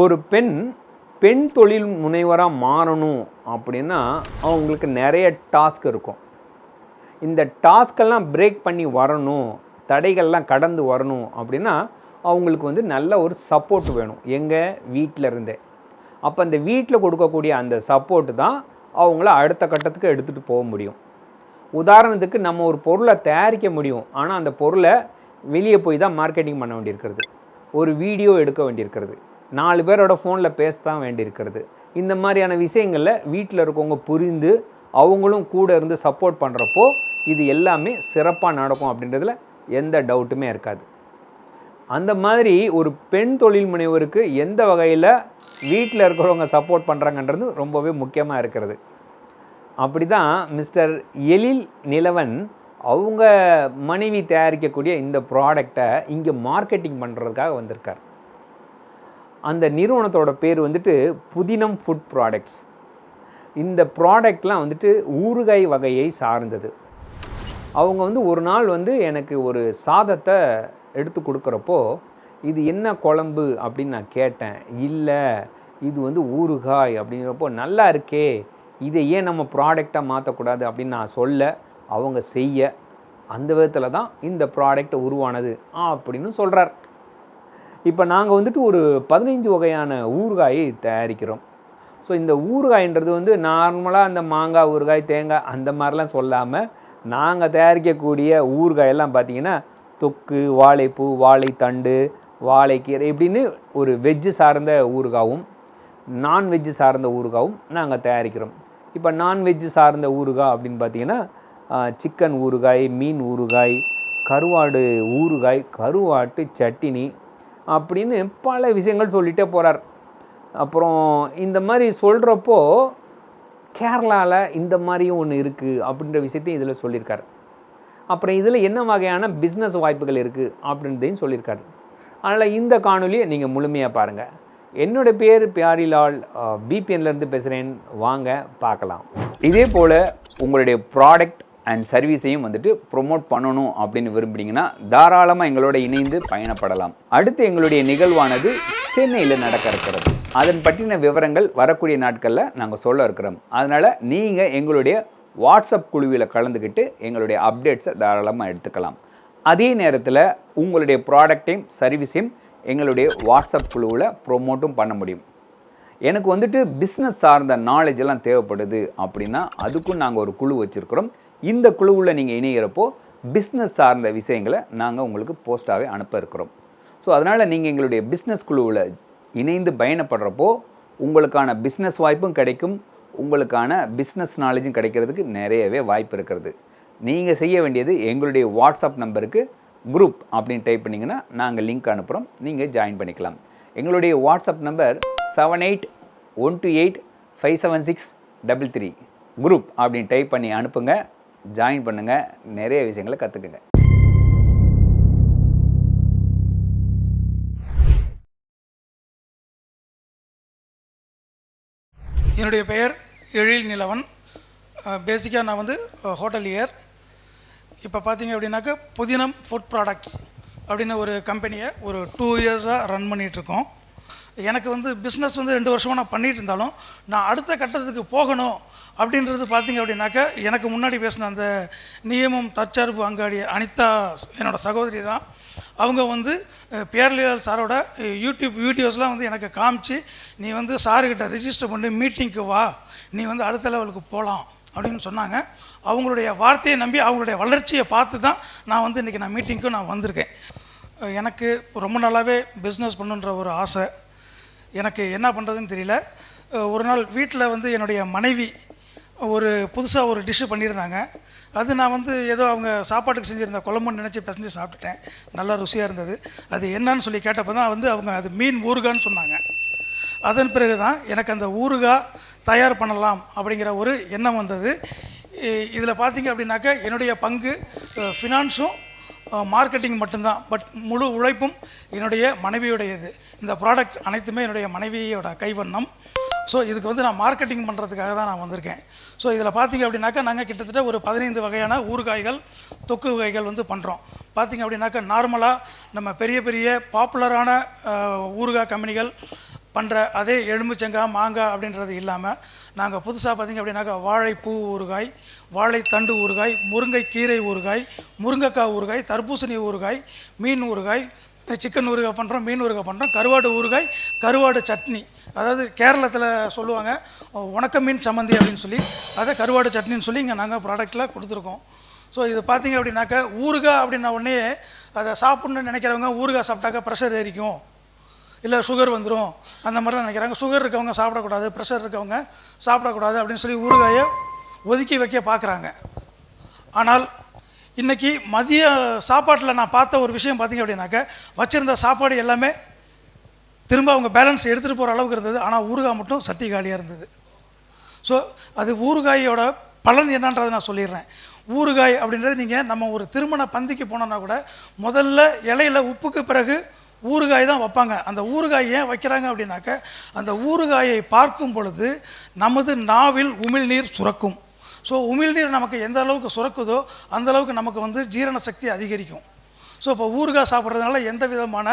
ஒரு பெண் பெண் தொழில் முனைவராக மாறணும் அப்படின்னா அவங்களுக்கு நிறைய டாஸ்க் இருக்கும். இந்த டாஸ்கெல்லாம் பிரேக் பண்ணி வரணும் தடைகள்லாம் கடந்து வரணும் அப்படின்னா அவங்களுக்கு வந்து நல்ல ஒரு சப்போர்ட் வேணும். எங்கள் வீட்டில் இருந்தே. அப்போ அந்த வீட்டில் கொடுக்கக்கூடிய அந்த சப்போர்ட்டு தான் அவங்கள அடுத்த கட்டத்துக்கு எடுத்துகிட்டு போக முடியும். உதாரணத்துக்கு நம்ம ஒரு பொருளை தயாரிக்க முடியும். ஆனால் அந்த பொருளை வெளியே போய் தான் மார்க்கெட்டிங் பண்ண வேண்டியிருக்கிறது. ஒரு வீடியோ எடுக்க வேண்டியிருக்கிறது. நாலு பேரோட ஃபோனில் பேச தான் வேண்டியிருக்கிறது. இந்த மாதிரியான விஷயங்களில் வீட்டில் இருக்கவங்க புரிந்து அவங்களும் கூட இருந்து சப்போர்ட் பண்ணுறப்போ இது எல்லாமே சிறப்பாக நடக்கும் அப்படின்றதுல எந்த டவுட்டுமே இருக்காது. அந்த மாதிரி ஒரு பெண் தொழில் முனைவருக்கு எந்த வகையில் வீட்டில் இருக்கிறவங்க சப்போர்ட் பண்ணுறாங்கன்றது ரொம்பவே முக்கியமாக இருக்கிறது. அப்படி தான் மிஸ்டர் எழில் நிலவன் அவங்க மனைவி தயாரிக்கக்கூடிய இந்த ப்ராடக்டை இங்கே மார்க்கெட்டிங் பண்ணுறதுக்காக வந்திருக்கார். அந்த நிறுவனத்தோட பேர் வந்துட்டு புதினம் ஃபுட் ப்ராடக்ட்ஸ் இந்த ப்ராடக்ட்லாம் வந்துட்டு ஊறுகாய் வகையை சார்ந்தது. அவங்க வந்து ஒரு நாள் வந்து எனக்கு ஒரு சாதத்தை எடுத்து கொடுக்குறப்போ இது என்ன குழம்பு அப்படின்னு நான் கேட்டேன். இல்லை இது வந்து ஊறுகாய் அப்படிங்கிறப்போ நல்லா இருக்கே இதை ஏன் நம்ம ப்ராடக்டாக மாற்றக்கூடாது அப்படின்னு நான் சொல்ல அவங்க செய்ய அந்த விதத்தில் தான் இந்த ப்ராடக்ட் உருவானது அப்படின்னு சொல்கிறார் இப்போ நாங்கள் வந்துட்டு ஒரு பதினைஞ்சு வகையான ஊறுகாயை தயாரிக்கிறோம். ஸோ இந்த ஊறுகாய்ன்றது வந்து நார்மலாக அந்த மாங்காய் ஊறுகாய் தேங்காய் அந்த மாதிரிலாம் சொல்லாமல் நாங்கள் தயாரிக்கக்கூடிய ஊறுகாயெல்லாம் பார்த்தீங்கன்னா தொக்கு வாழைப்பூ வாழைத்தண்டு வாழைக்கீரை இப்படின்னு ஒரு வெஜ்ஜு சார்ந்த ஊறுகாவும் நான்வெஜ்ஜு சார்ந்த ஊறுகாவும் நாங்கள் தயாரிக்கிறோம். இப்போ நான்வெஜ்ஜு சார்ந்த ஊறுகாய் அப்படின்னு பார்த்தீங்கன்னா சிக்கன் ஊறுகாய் மீன் ஊறுகாய் கருவாடு ஊறுகாய் கருவாட்டு சட்டினி அப்படின்னு பல விஷயங்கள் சொல்லிட்டே போகிறார் அப்புறம் இந்த மாதிரி சொல்கிறப்போ கேரளாவில் இந்த மாதிரியும் ஒன்று இருக்குது அப்படின்ற விஷயத்தையும் இதில் சொல்லியிருக்காரு. அப்புறம் இதில் என்ன வகையான பிஸ்னஸ் வாய்ப்புகள் இருக்குது அப்படின்றதையும் சொல்லியிருக்காரு. அதனால் இந்த காணொலியை நீங்கள் முழுமையாக பாருங்கள் என்னோடய பேர் பியாரிலால் பிபிஎன்லேருந்து பேசுகிறேன் வாங்க பார்க்கலாம். இதே போல் உங்களுடைய ப்ராடக்ட் அண்ட் சர்வீஸையும் வந்துட்டு ப்ரொமோட் பண்ணணும் அப்படின்னு விரும்புனீங்கன்னா தாராளமாக எங்களோட இணைந்து பயணப்படலாம். அடுத்து எங்களுடைய நிகழ்வானது சென்னையில் நடக்க இருக்கிறது. அதன் பற்றின விவரங்கள் வரக்கூடிய நாட்களில் நாங்கள் சொல்ல இருக்கிறோம். அதனால் நீங்கள் எங்களுடைய வாட்ஸ்அப் குழுவில் கலந்துக்கிட்டு எங்களுடைய அப்டேட்ஸை தாராளமாக எடுத்துக்கலாம். அதே நேரத்தில் உங்களுடைய ப்ராடக்டையும் சர்வீஸையும் எங்களுடைய வாட்ஸ்அப் குழுவில் ப்ரொமோட்டும் பண்ண முடியும். எனக்கு வந்துட்டு பிஸ்னஸ் சார்ந்த நாலேஜ் எல்லாம் தேவைப்படுது அப்படின்னா அதுக்கும் நாங்கள் ஒரு குழு வச்சுருக்கிறோம். இந்த குழுவில் நீங்கள் இணைகிறப்போ பிஸ்னஸ் சார்ந்த விஷயங்களை நாங்கள் உங்களுக்கு போஸ்ட்டாகவே அனுப்ப இருக்கிறோம். ஸோ அதனால் நீங்கள் எங்களுடைய பிஸ்னஸ் குழுவில் இணைந்து பயணப்படுறப்போ உங்களுக்கான பிஸ்னஸ் வாய்ப்பும் கிடைக்கும். உங்களுக்கான பிஸ்னஸ் நாலேஜும் கிடைக்கிறதுக்கு நிறையவே வாய்ப்பு இருக்கிறது. நீங்கள் செய்ய வேண்டியது எங்களுடைய வாட்ஸ்அப் நம்பருக்கு குரூப் அப்படின்னு டைப் பண்ணிங்கன்னா நாங்கள் லிங்க் அனுப்புகிறோம் நீங்கள் ஜாயின் பண்ணிக்கலாம். எங்களுடைய WhatsApp number seven eight one two eight five seven six double three group அப்படின்னு டைப் பண்ணி அனுப்புங்க. ஜாயின் பண்ணுங்கள் நிறைய விஷயங்களை கற்றுக்குங்க என்னுடைய பெயர் எழில் நிலவன். பேசிக்காக நான் வந்து ஹோட்டலியர் இப்போ பார்த்தீங்க அப்படின்னாக்கா புதினம் ஃபுட் ப்ராடக்ட்ஸ் அப்படின்னு ஒரு கம்பெனியை ஒரு டூ இயர்ஸாக ரன் பண்ணிகிட்ருக்கோம் எனக்கு வந்து பிஸ்னஸ் வந்து ரெண்டு வருஷமாக நான் பண்ணிகிட்டு இருந்தாலும் நான் அடுத்த கட்டத்துக்கு போகணும் அப்படின்றது பார்த்தீங்க அப்படின்னாக்கா எனக்கு முன்னாடி பேசின அந்த நியமம் தற்சார்பு அங்காடி அனிதா என்னோட சகோதரி தான். அவங்க வந்து பேரலியல் சாரோட யூடியூப் வீடியோஸ்லாம் வந்து எனக்கு காமிச்சு நீ வந்து சாருக்கிட்ட ரிஜிஸ்டர் பண்ணி மீட்டிங்க்கு வா. நீ வந்து அடுத்த லெவலுக்கு போகலாம் அப்படின்னு சொன்னாங்க. அவங்களுடைய வார்த்தையை நம்பி அவங்களுடைய வளர்ச்சியை பார்த்து தான் நான் வந்து இன்றைக்கி நான் மீட்டிங்க்கும் நான் வந்திருக்கேன். எனக்கு ரொம்ப நாளாகவே பிஸ்னஸ் பண்ணுன்ற ஒரு ஆசை. எனக்கு என்ன பண்ணுறதுன்னு தெரியல. ஒரு நாள் வீட்டில் வந்து என்னுடைய மனைவி ஒரு புதுசாக ஒரு டிஷ்ஷு பண்ணியிருந்தாங்க. அது நான் வந்து ஏதோ அவங்க சாப்பாட்டுக்கு செஞ்சுருந்த குழம்புன்னு நினச்சி பிசைஞ்சு சாப்பிட்டுட்டேன். நல்லா ருசியாக இருந்தது. அது என்னன்னு சொல்லி கேட்டப்போ தான் வந்து அவங்க அது மீன் ஊறுகான்னு சொன்னாங்க. அதன் பிறகு தான் எனக்கு அந்த ஊறுகாய் தயார் பண்ணலாம் அப்படிங்கிற ஒரு எண்ணம் வந்தது. இதில் பார்த்தீங்க அப்படின்னாக்கா என்னுடைய பங்கு ஃபினான்ஸும் மார்க்கெட்டிங் மட்டும்தான். பட் முழு உழைப்பும் என்னுடைய மனைவியுடையது. இந்த ப்ராடக்ட் அனைத்துமே என்னுடைய மனைவியோட கைவண்ணம். ஸோ இதுக்கு வந்து நான் மார்க்கெட்டிங் பண்ணுறதுக்காக தான் நான் வந்திருக்கேன். ஸோ இதில் பார்த்தீங்க அப்படின்னாக்கா நாங்கள் கிட்டத்தட்ட ஒரு பதினைந்து வகையான ஊறுகாய்கள் தொக்கு வகைகள் வந்து பண்ணுறோம் பார்த்தீங்க அப்படின்னாக்கா நார்மலாக நம்ம பெரிய பெரிய பாப்புலரான ஊறுகாய் கம்பெனிகள் பண்ணுற அதே எலும்புச்சங்காய் மாங்காய் அப்படின்றது இல்லாமல் நாங்கள் புதுசாக பார்த்திங்க அப்படின்னாக்கா வாழைப்பூ ஊறுகாய் வாழைத்தண்டு ஊறுகாய் முருங்கைக்கீரை ஊறுகாய் முருங்கைக்காய் ஊறுகாய் தர்பூசணி ஊறுகாய் மீன் ஊறுகாய் இந்த சிக்கன் ஊறுகாய் பண்ணுறோம் மீன் ஊறுகாய் பண்ணுறோம் கருவாடு ஊறுகாய் கருவாடு சட்னி. அதாவது கேரளத்தில் சொல்லுவாங்க உணக்க மீன் சம்மந்தி அப்படின்னு சொல்லி. அதை கருவாடு சட்னின்னு சொல்லி இங்கே நாங்கள் ப்ராடக்டில் கொடுத்துருக்கோம். ஸோ இது பார்த்தீங்க அப்படின்னாக்கா ஊறுகாய் அப்படின்ன உடனே அதை சாப்பிட்ணுன்னு நினைக்கிறவங்க ஊறுகாய் சாப்பிட்டாக்கா ப்ரெஷர் ஏறிக்கும். இல்லை சுகர் வந்துடும் அந்த மாதிரிலாம் நினைக்கிறாங்க. சுகர் இருக்கவங்க சாப்பிடக்கூடாது ப்ரெஷர் இருக்கவங்க சாப்பிடக்கூடாது அப்படின்னு சொல்லி ஊறுகாயை ஒதுக்கி வைக்க பார்க்குறாங்க ஆனால் இன்றைக்கி மதிய சாப்பாட்டில் நான் பார்த்த ஒரு விஷயம் பார்த்திங்க அப்படின்னாக்க வச்சுருந்த சாப்பாடு எல்லாமே திரும்ப அவங்க பேலன்ஸ் எடுத்துகிட்டு போகிற அளவுக்கு இருந்தது. ஆனால் ஊறுகாய் மட்டும் சட்டி காலியாக இருந்தது. ஸோ அது ஊறுகாயோட பலன் என்னன்றதை நான் சொல்லிடுறேன். ஊறுகாய் அப்படின்றது நீங்கள் நம்ம ஒரு திருமண பந்திக்கு போனோம்னா கூட முதல்ல இலையில உப்புக்கு பிறகு ஊறுகாய் தான் வைப்பாங்க. அந்த ஊறுகாய் ஏன் வைக்கிறாங்க அப்படின்னாக்க அந்த ஊறுகாயை பார்க்கும் பொழுது நமது நாவில் உமிழ்நீர் சுரக்கும். ஸோ உமிழ்நீர் நமக்கு எந்த அளவுக்கு சுரக்குதோ அந்த அளவுக்கு நமக்கு வந்து ஜீரண சக்தி அதிகரிக்கும் ஸோ இப்போ ஊறுகாய் சாப்பிட்றதுனால எந்த விதமான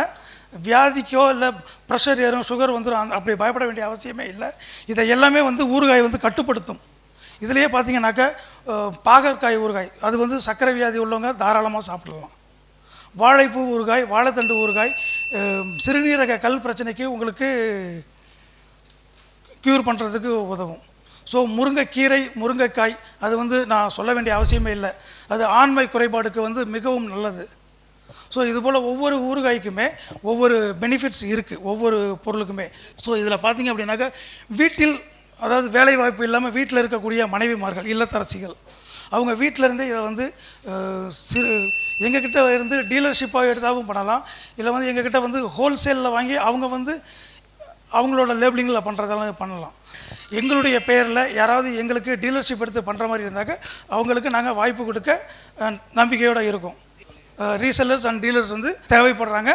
வியாதிக்கோ இல்லை ப்ரெஷர் ஏறும் சுகர் வந்துடும் அந்த அப்படி பயப்பட வேண்டிய அவசியமே இல்லை இதை எல்லாமே வந்து ஊறுகாய் வந்து கட்டுப்படுத்தும் இதுலேயே பார்த்தீங்கன்னாக்கா பாகற்காய் ஊறுகாய் அது வந்து சர்க்கரை வியாதி உள்ளவங்க தாராளமாக சாப்பிடலாம். வாழைப்பூ ஊறுகாய் வாழைத்தண்டு ஊறுகாய் சிறுநீரக கல் பிரச்சனைக்கு உங்களுக்கு க்யூர் பண்ணுறதுக்கு உதவும். ஸோ முருங்கைக்கீரை முருங்கைக்காய் அது வந்து நான் சொல்ல வேண்டிய அவசியமே இல்லை. அது ஆண்மை குறைபாடுக்கு வந்து மிகவும் நல்லது. ஸோ இதுபோல் ஒவ்வொரு ஊறுகாய்க்குமே ஒவ்வொரு பெனிஃபிட்ஸ் இருக்குது ஒவ்வொரு பொருளுக்குமே. ஸோ இதில் பார்த்தீங்க அப்படின்னாக்கா வீட்டில் அதாவது வேலை வாய்ப்பு இல்லாமல் வீட்டில் இருக்கக்கூடிய மனைவிமார்கள் இல்லத்தரசிகள் அவங்க வீட்டில் இருந்தே இதை வந்து சிறு எங்ககிட்ட இருந்து டீலர்ஷிப்பாக எடுத்தாவும் பண்ணலாம். இல்லை வந்து எங்ககிட்ட வந்து ஹோல்சேலில் வாங்கி அவங்க வந்து அவங்களோட லேபிளிங்கில் பண்ணுறதெல்லாம் பண்ணலாம். எங்களுடைய பெயரில் யாராவது எங்களுக்கு டீலர்ஷிப் எடுத்து பண்ணுற மாதிரி இருந்தாக்க அவங்களுக்கு நாங்கள் வாய்ப்பு கொடுக்க நம்பிக்கையோடு இருக்கோம். ரீசெல்லர்ஸ் அண்ட் டீலர்ஸ் வந்து தேவைப்படுறாங்க.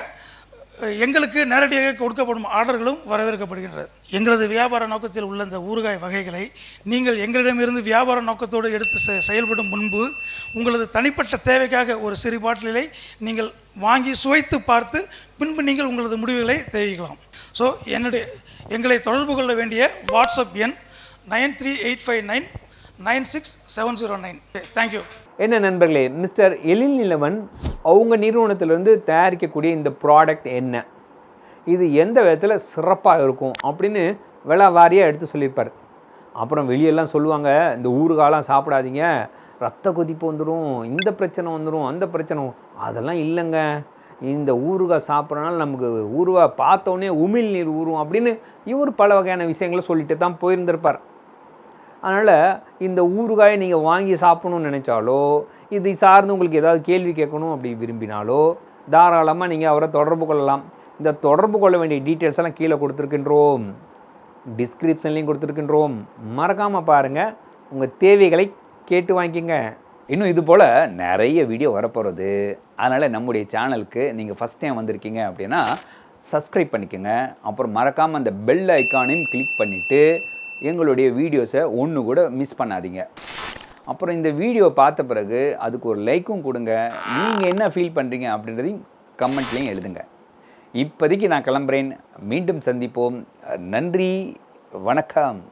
எங்களுக்கு நேரடியாக கொடுக்கப்படும் ஆர்டர்களும் வரவேற்கப்படுகின்றது. எங்களது வியாபார நோக்கத்தில் உள்ள இந்த ஊறுகாய் வகைகளை நீங்கள் எங்களிடமிருந்து வியாபார நோக்கத்தோடு எடுத்து செ- செயல்படும் முன்பு உங்களது தனிப்பட்ட தேவைக்காக ஒரு சிறு பாட்டிலை நீங்கள் வாங்கி சுவைத்து பார்த்து பின்பு நீங்கள் உங்களது முடிவுகளை தெரிவிக்கலாம். ஸோ என்னுடைய எங்களை தொடர்பு கொள்ள வேண்டிய வாட்ஸ்அப் எண் nine three eight five nine nine six seven zero nine. Thank you என்ன நண்பர்களே மிஸ்டர் எழில் நிலவன் அவங்க நிறுவனத்திலிருந்து தயாரிக்கக்கூடிய இந்த ப்ராடக்ட் என்ன? இது எந்த விதத்தில் சிறப்பாக இருக்கும் அப்படின்னு விலை வாரியாக எடுத்து சொல்லியிருப்பார். அப்புறம் வெளியெல்லாம் சொல்லுவாங்க இந்த ஊறுகாலாம் சாப்பிடாதீங்க ரத்த கொதிப்பு வந்துடும் இந்த பிரச்சனை வந்துடும் அந்த பிரச்சனை அதெல்லாம் இல்லைங்க. இந்த ஊறுகாய் சாப்பிட்றனால நமக்கு ஊறுகாய் பார்த்தோன்னே உமிழ் நீர் ஊறும் அப்படின்னு இவர் பல வகையான விஷயங்களை சொல்லிட்டு தான் போயிருந்திருப்பார். அதனால் இந்த ஊறுகாயை நீங்கள் வாங்கி சாப்பிடணும்னு நினச்சாலோ இதை சார்ந்து உங்களுக்கு ஏதாவது கேள்வி கேட்கணும் அப்படி விரும்பினாலோ தாராளமாக நீங்கள் அவரை தொடர்பு கொள்ளலாம். இந்த தொடர்பு கொள்ள வேண்டிய டீட்டெயில்ஸ் எல்லாம் கீழே கொடுத்துருக்கின்றோம். டிஸ்கிரிப்ஷன்லேயும் கொடுத்துருக்கின்றோம். மறக்காமல் பாருங்கள் உங்கள் தேவைகளை கேட்டு வாங்கிக்கங்க. இன்னும் இது போல் நிறைய வீடியோ வரப்போகிறது அதனால் நம்முடைய சேனலுக்கு நீங்கள் ஃபஸ்ட் டைம் வந்திருக்கீங்க அப்படின்னா சப்ஸ்கிரைப் பண்ணிக்கோங்க. அப்புறம் மறக்காமல் அந்த பெல் ஐக்கானையும் கிளிக் பண்ணிவிட்டு எங்களுடைய வீடியோஸை ஒன்று கூட மிஸ் பண்ணாதீங்க. அப்புறம் இந்த வீடியோ பார்த்த பிறகு அதுக்கு ஒரு லைக்கும் கொடுங்க. நீங்கள் என்ன ஃபீல் பண்ணுறீங்க அப்படின்றதையும் கமெண்ட்லேயும் எழுதுங்க. இப்போதைக்கு நான் கிளம்புறேன். மீண்டும் சந்திப்போம். நன்றி. வணக்கம்.